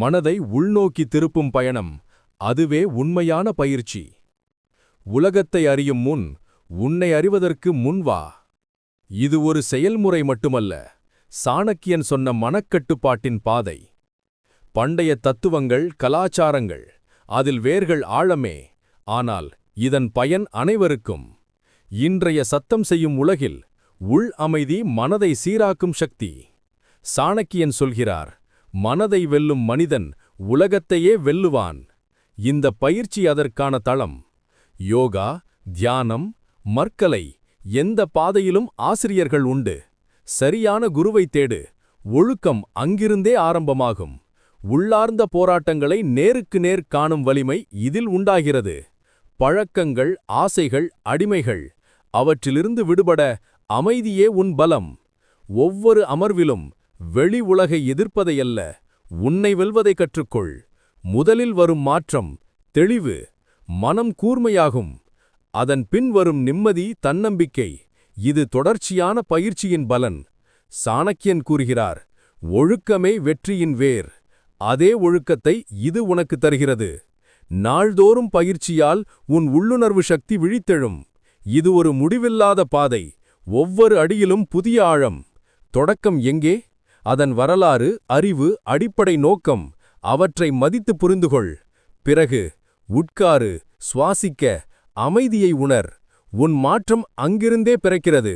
மனதை உள்நோக்கி திருப்பும் பயணம் அதுவே உண்மையான பயிற்சி. உலகத்தை அறியும் முன் உன்னை அறிவதற்கு முன் வா. இது ஒரு செயல்முறை மட்டுமல்ல சாணக்கியன் சொன்ன மனக்கட்டுப்பாட்டின் பாதை. பண்டைய தத்துவங்கள் கலாச்சாரங்கள் அதில் வேர்கள் ஆழமே ஆனால் இதன் பயன் அனைவருக்கும். இன்றைய சத்தம் செய்யும் உலகில் உள் அமைதி மனதை சீராக்கும் சக்தி சாணக்கியன் சொல்கிறார். மனதை வெல்லும் மனிதன் உலகத்தையே வெல்லுவான். இந்த பயிற்சி அதற்கான தளம். யோகா தியானம் மற்கலை எந்த பாதையிலும் ஆசிரியர்கள் உண்டு. சரியான குருவை தேடு. ஒழுக்கம் அங்கிருந்தே ஆரம்பமாகும். உள்ளார்ந்த போராட்டங்களை நேருக்கு நேர் காணும் வலிமை இதில் உண்டாகிறது. பழக்கங்கள் ஆசைகள் அடிமைகள் அவற்றிலிருந்து விடுபட அமைதியே உன் பலம். ஒவ்வொரு அமர்விலும் வெளி உலகை எதிர்ப்பதையல்ல உன்னை வெல்வதை கற்றுக்கொள். முதலில் வரும் மாற்றம் தெளிவு மனம் கூர்மையாகும். அதன் பின் வரும் நிம்மதி தன்னம்பிக்கை. இது தொடர்ச்சியான பயிற்சியின் பலன். சாணக்கியன் கூறுகிறார் ஒழுக்கமே வெற்றியின் வேர். அதே ஒழுக்கத்தை இது உனக்கு தருகிறது. நாள்தோறும் பயிற்சியால் உன் உள்ளுணர்வு சக்தி விழித்தெழும். இது ஒரு முடிவில்லாத பாதை. ஒவ்வொரு அடியிலும் புதிய ஆழம். தொடக்கம் எங்கே? அதன் வரலாறு அறிவு அடிப்படை நோக்கம் அவற்றை மதித்து புரிந்துகொள். பிறகு உட்காரு சுவாசிக்க அமைதியை உணர். உன் மாற்றம் அங்கிருந்தே பிறக்கிறது.